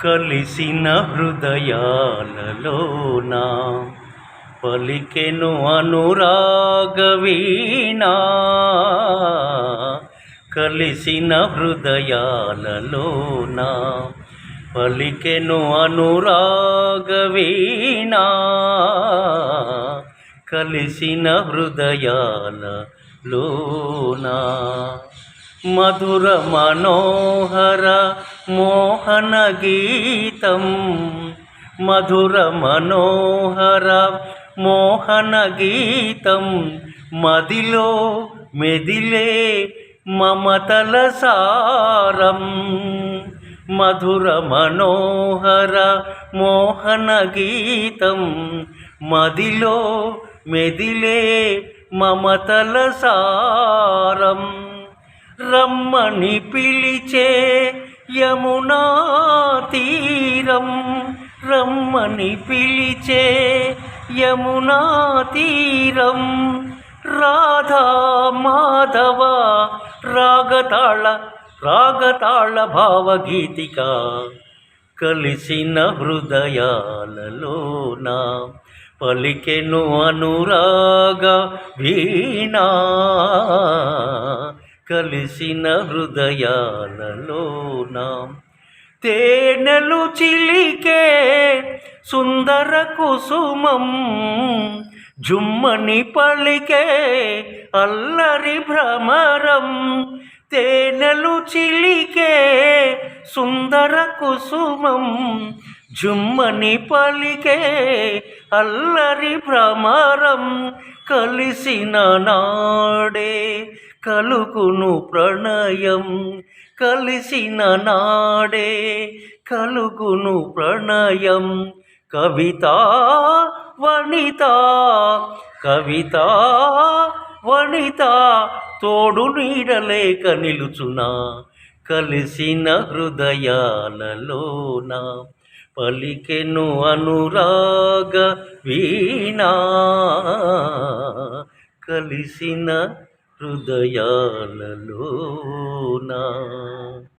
కలిసిన హృదయాలలోన పలికెను అనురాగవీణా కలిసిన హృదయాలలోన పలికెను అనురాగవీణా కలిసిన హృదయాలలోనా మధుర మనోహర మోహన గీతం. మధుర మనోహర మోహన గీతం. మదిలో మెదిలే మమతల సారం. మధుర మనోహర మోహన గీతం. మదిలో మెదిలే మమతల సారం. రమ్మని పిలిచే యమునా తీరం. రమ్మని పిలిచే యమునా తీరం. రాధా మాధవ రాగతాళ రాగతాళ భావగీతిక కలిసిన హృదయాలలోన పలికెను అనురాగ వీణా. కలిసిన హృదయాలలోన తేనెలు చిలికే సుందర కుసుమం జుమ్మని పలికే అల్లరి భ్రమరం తేనెలు చిలికే సుందర కుసుమం జుమ్మని పలికే అల్లరి భ్రమరం కలిసిన నాడే కలుగును ప్రణయం. కలిసిన నాడే కలుగును ప్రణయం. కవిత వనిత కవిత వనిత తోడు నీడలేక నిలుచునా. కలిసిన హృదయాలలోన పలికెను అనురాగ వీణా. కలిసిన హృదయాలలోనా